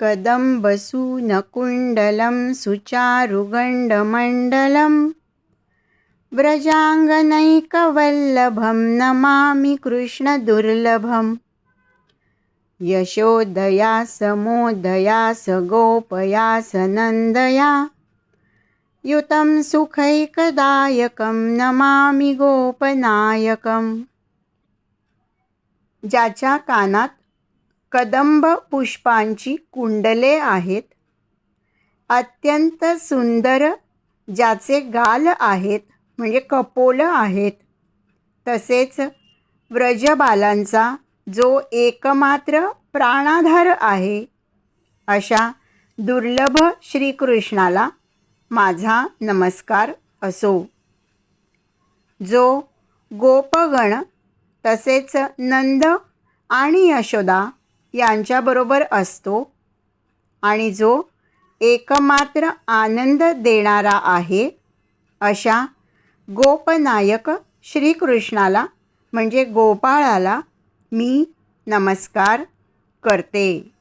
कदम्बसूनकुण्डलं सुचारुगण्डमण्डलं व्रजाङ्गनैकवल्लभं नमामि कृष्णदुर्लभम्। यशोदया समोदया स गोपया स नन्दया युतं सुखैकदायकं नमामि गोपनायकम्। ज्याच्या कानात कदंब पुष्पांची कुंडले आहेत. अत्यंत सुंदर ज्याचे गाल आहेत म्हणजे कपोल आहेत. तसेच व्रजबालांचा जो एकमात्र प्राणाधार आहे अशा दुर्लभ श्रीकृष्णाला माझा नमस्कार असो. जो गोपगण तसेच नंद आणि यशोदा यांच्याबरोबर असतो आणि जो एकमात्र आनंद देणारा आहे अशा गोपनायक श्रीकृष्णाला म्हणजे गोपाळाला मी नमस्कार करते.